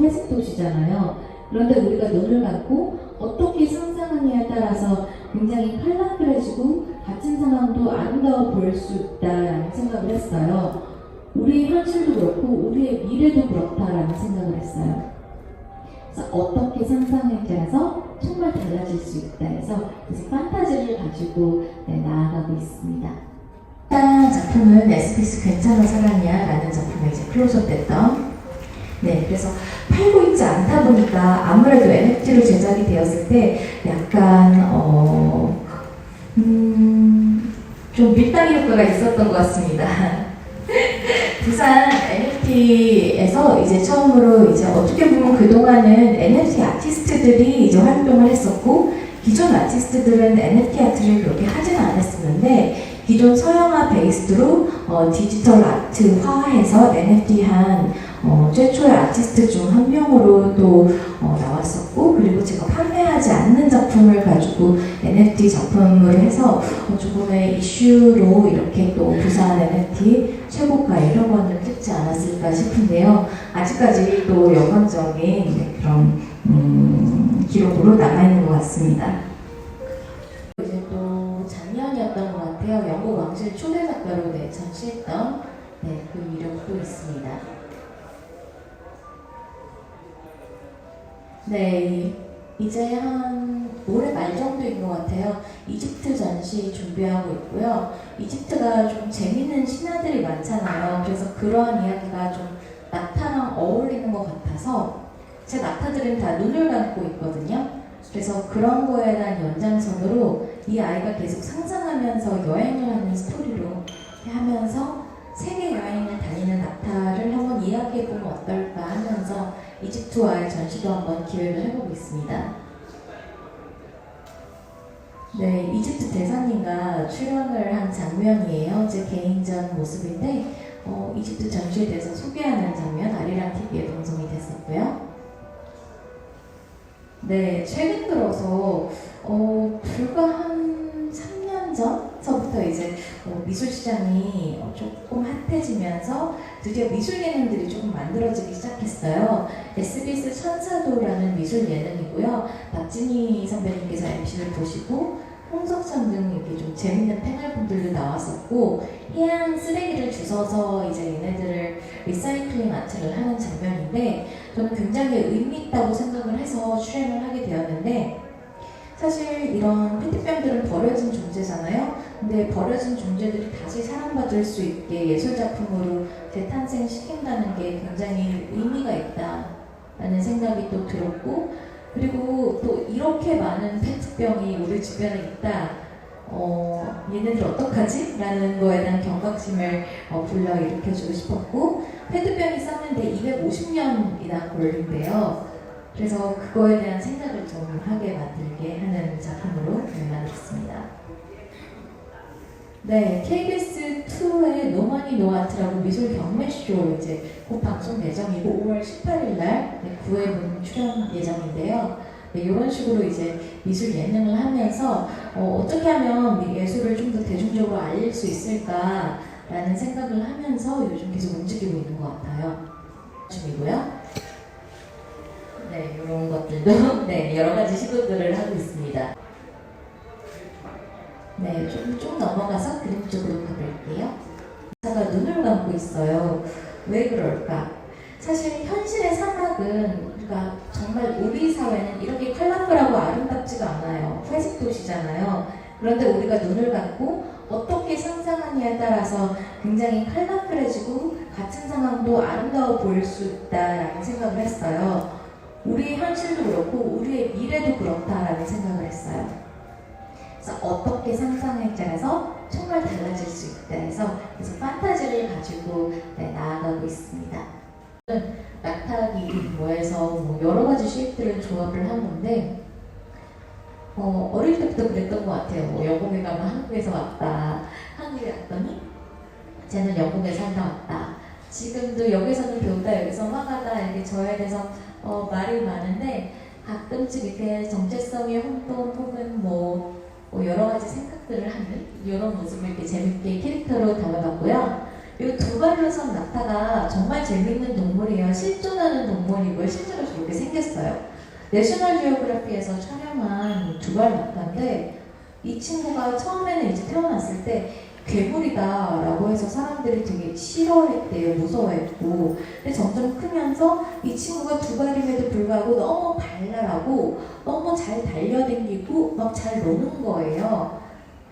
회색 도시잖아요. 그런데 우리가 눈을 감고 어떻게 상상하느냐에 따라서 굉장히 컬러풀해지고 같은 상황도 아름다워 보일 수 있다라는 생각을 했어요. 우리 현실도 그렇고 우리의 미래도 그렇다라는 생각을 했어요. 그래서 어떻게 상상에 따라서 정말 달라질 수 있다 해서 그래서 판타지를 가지고 네, 나아가고 있습니다. 일단 작품은 에스피스 괜찮아 사랑이야 라는 작품에 이제 클로즈업 됐던 네 그래서 팔고 있지 않다 보니까 아무래도 NFT로 제작이 되었을 때 약간 어, 음, 좀 밀당의 효과가 있었던 것 같습니다. 부산 NFT에서 이제 처음으로 이제 어떻게 보면 그동안은 NFT 아티스트들이 이제 활동을 했었고 기존 아티스트들은 NFT 아트를 그렇게 하지는 않았었는데 기존 서양화 베이스로 어, 디지털 아트화해서 NFT한 어, 최초의 아티스트 중 한 명으로 또 어, 나왔었고 그리고 제가 판매하지 않는 작품을 가지고 NFT 작품을 해서 어, 조금의 이슈로 이렇게 또 부산 NFT 최고가 이런 거는 찍지 않았을까 싶은데요. 아직까지 또 영광적인 네, 그런 음, 기록으로 남아 있는 것 같습니다. 이제 또 작년이었던 것 같아요. 영국 왕실 초대 작가로 네, 전시했던 네, 그 이력도 있습니다. 네, 이제 한 올해 말 정도인 것 같아요. 이집트 전시 준비하고 있고요. 이집트가 좀 재밌는 신화들이 많잖아요. 그래서 그러한 이야기가 좀 낙타랑 어울리는 것 같아서 제 낙타들은 다 눈을 감고 있거든요. 그래서 그런 거에 대한 연장선으로 이 아이가 계속 상상하면서 여행을 하는 스토리로 하면서 세계 여행을 다니는 낙타를 한번 이야기해보면 어떨까 하면서 이집트와의 전시도 한번 기획을 해보고 있습니다. 네, 이집트 대사님과 출연을 한 장면이에요. 제 개인전 모습인데 어, 이집트 전시에 대해서 소개하는 장면 아리랑 TV에 방송이 됐었고요. 네, 최근 들어서 어, 불과 한 3년 전 서부터 이제 어, 미술 시장이 어, 조금 핫해지면서 드디어 미술 예능들이 조금 만들어지기 시작했어요. SBS 천사도라는 미술 예능이고요. 박진희 선배님께서 MC를 보시고 홍석천 등 이렇게 좀 재밌는 패널분들도 나왔었고 해양 쓰레기를 주워서 이제 얘네들을 리사이클링 아트를 하는 장면인데 저는 굉장히 의미 있다고 생각을 해서 출연을 하게 되었는데 사실 이런 페트병들은 버려진 존재잖아요. 근데 버려진 존재들이 다시 사랑받을 수 있게 예술 작품으로 재탄생시킨다는 게 굉장히 의미가 있다라는 생각이 또 들었고 그리고 또 이렇게 많은 페트병이 우리 주변에 있다. 어, 얘네들 어떡하지? 라는 거에 대한 경각심을 어, 불러일으켜주고 싶었고 페트병이 썼는데 250년이나 걸린대요. 그래서 그거에 대한 생각을 좀 하게 만들게 하는 작품으로 네, 만들었습니다. 네, KBS 2의 노머니 노아트라고 미술 경매쇼 이제 곧 방송 예정이고 5월 18일 날 네, 9회분 출연 예정인데요. 네, 이런 식으로 이제 미술 예능을 하면서 어, 떻게 하면 예술을 좀 더 대중적으로 알릴 수 있을까라는 생각을 하면서 요즘 계속 움직이고 있는 것 같아요. 중이고요. 네, 이런 것들도 네, 여러 가지 시도들을 하고 있습니다. 네, 좀, 좀 넘어가서 그림 쪽으로 가볼게요. 사가 눈을 감고 있어요. 왜 그럴까? 사실 현실의 사막은 그러니까 정말 우리 사회는 이렇게 컬러풀하고 아름답지가 않아요. 회색 도시잖아요. 그런데 우리가 눈을 감고 어떻게 상상하느냐에 따라서 굉장히 컬러풀해지고 같은 상황도 아름다워 보일 수 있다라는 생각을 했어요. 우리의 현실도 그렇고 우리의 미래도 그렇다라는 생각을 했어요. 그래서 어떻게 상상에 따라서 정말 달라질 수 있다 해서 그래서 판타지를 가지고 네, 나아가고 있습니다. 낙타기 뭐해서 뭐 여러 가지 쉐입들을 조합을 한 건데 어, 어릴 때부터 그랬던 것 같아요. 뭐 영국에 가면 한국에서 왔다. 한국에 왔더니 쟤는 영국에 살다 왔다. 지금도 여기서는 배우다 여기서 화가다 이렇게 저에 대해서 어, 말이 많은데 가끔씩 이렇게 정체성의 혼돈 혹은 뭐, 뭐 여러 가지 생각들을 하는 이런 모습을 이렇게 재밌게 캐릭터로 담아봤고요. 이 두 발로 선 낙타가 정말 재밌는 동물이에요. 실존하는 동물이고요. 실제로 저렇게 생겼어요. 내셔널 지오그래피에서 촬영한 두발 낙타인데 이 친구가 처음에는 이제 태어났을 때 괴물이다라고 해서 사람들이 되게 싫어했대요. 무서워했고. 근데 점점 크면서 이 친구가 두 발임에도 불구하고 너무 발랄하고 너무 잘 달려다니고 막 잘 노는 거예요.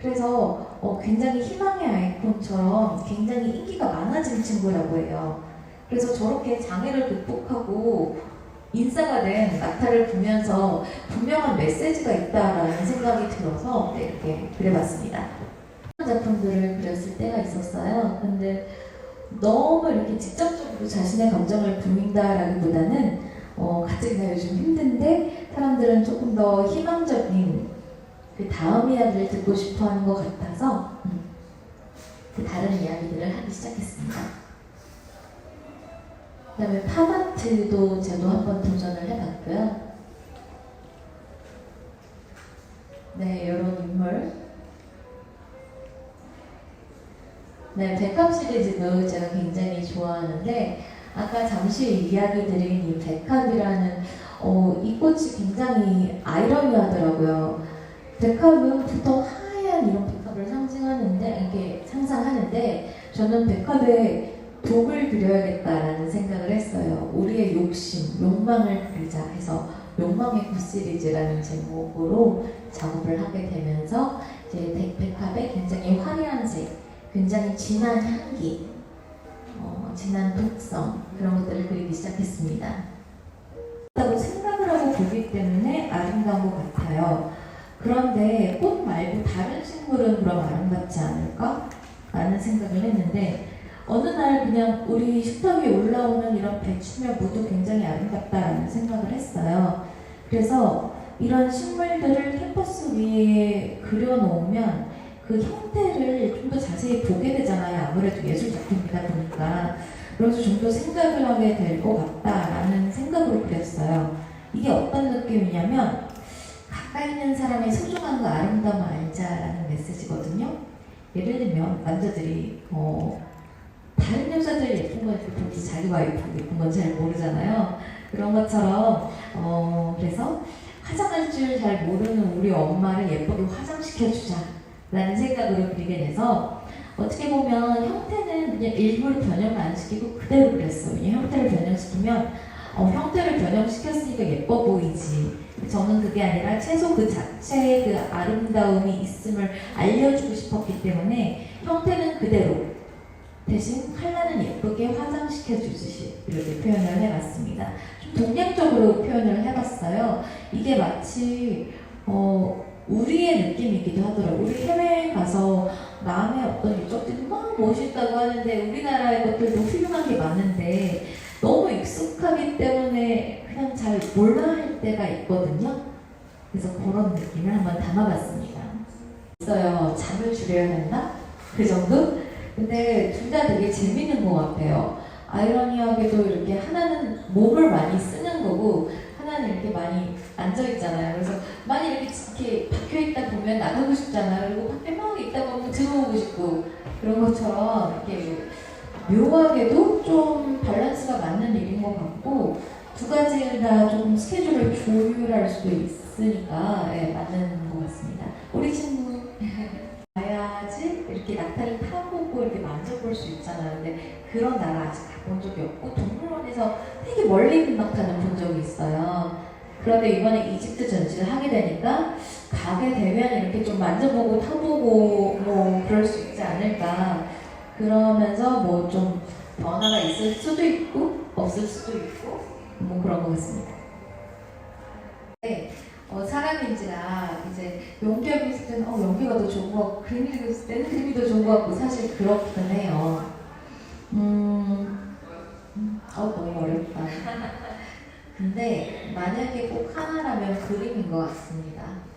그래서 어, 굉장히 희망의 아이콘처럼 굉장히 인기가 많아진 친구라고 해요. 그래서 저렇게 장애를 극복하고 인싸가 된 낙타를 보면서 분명한 메시지가 있다라는 생각이 들어서 네, 이렇게 그려봤습니다. 작품들을 그렸을 때가 있었어요. 근데 너무 이렇게 직접적으로 자신의 감정을 부린다라기보다는 어, 가뜩이나 요즘 힘든데 사람들은 조금 더 희망적인 그 다음 이야기를 듣고 싶어 하는 것 같아서 음, 그 다른 이야기들을 하기 시작했습니다. 그 다음에 팝아트도 저도 한번 도전을 해봤고요. 네, 이런 인물. 네, 백합 시리즈도 제가 굉장히 좋아하는데 아까 잠시 이야기 드린 이 백합이라는 어, 이 꽃이 굉장히 아이러니하더라고요. 백합은 보통 하얀 이런 백합을 상징하는데 이렇게 상상하는데 저는 백합에 독을 그려야겠다라는 생각을 했어요. 우리의 욕심, 욕망을 그리자 해서 욕망의 꽃 시리즈라는 제목으로 작업을 하게 되면서 이제 백- 백합의 굉장히 화려한 색, 굉장히 진한 향기, 어, 진한 독성 그런 것들을 그리기 시작했습니다. 생각을 하고 보기 때문에 아름다운 것 같아요. 그런데 꽃 말고 다른 식물은 그럼 아름답지 않을까? 라는 생각을 했는데 어느 날 그냥 우리 식탁 위에 올라오는 이런 배추며 무도 굉장히 아름답다라는 생각을 했어요. 그래서 이런 식물들을 캠퍼스 위에 그려놓으면 그 형태를 좀 더 자세히 보게 되잖아요. 아무래도 예술 작품이다 보니까. 그래서 좀 더 생각을 하게 될 것 같다라는 생각으로 그렸어요. 이게 어떤 느낌이냐면 가까이 있는 사람의 소중한 거 아름다움 알자라는 메시지거든요. 예를 들면 남자들이 어, 다른 여자들 예쁜 거 이렇게 보면서 자기가 예쁜, 예쁜 건 잘 모르잖아요. 그런 것처럼 어, 그래서 화장할 줄 잘 모르는 우리 엄마를 예쁘게 화장시켜주자 라는 생각으로 그리게 돼서 어떻게 보면 형태는 그냥 일부러 변형을 안 시키고 그대로 그렸어요. 왜냐면 형태를 변형시키면 어, 형태를 변형시켰으니까 예뻐 보이지. 저는 그게 아니라 채소 그 자체의 그 아름다움이 있음을 알려주고 싶었기 때문에 형태는 그대로 대신 컬러는 예쁘게 화장시켜 주듯이 이렇게 표현을 해봤습니다. 좀 동양적으로 표현을 해봤어요. 이게 마치 어, 우리의 느낌이기도 하더라고요. 우리 해외에 가서 마음의 어떤 유적들이 막 멋있다고 하는데 우리나라의 것들도 훌륭한 게 많은데 너무 익숙하기 때문에 그냥 잘 몰라 할 때가 있거든요. 그래서 그런 느낌을 한번 담아봤습니다. 있어요. 잠을 줄여야 된다? 그 정도? 근데 둘 다 되게 재밌는 것 같아요. 아이러니하게도 이렇게 하나는 몸을 많이 쓰는 거고 하나는 이렇게 많이 앉아 있잖아요. 나가고 싶잖아요. 그리고 밖에 막 있다 보면 들어오고 싶고 그런 것처럼 이렇게 묘하게도 좀 밸런스가 맞는 일인 것 같고 두 가지 다좀 스케줄을 조율할 수도 있으니까 예, 맞는 것 같습니다. 우리 친구 가야지 이렇게 낙타를 타보고 이렇게 만져볼 수 있잖아요. 근데 그런 나라 아직 가본 적이 없고 동물원에서 되게 멀리 있는 낙타는 본 적이 있어요. 그런데 이번에 이집트 전시를 하게 되니까 가게 되면 이렇게 좀 만져보고 타보고 뭐 그럴 수 있지 않을까 그러면서 뭐 좀 변화가 있을 수도 있고 없을 수도 있고 뭐 그런 것 같습니다. 네, 어, 사람인지라 이제 연기하고 있을 때는 어, 연기가 더 좋은 것 같고 그림 읽고 있을 때는 그림이 더 좋은 것 같고 사실 그렇긴 해요. 음, 음. 어 너무 어렵다. 근데 만약에 꼭 하나라면 그림인 것 같습니다.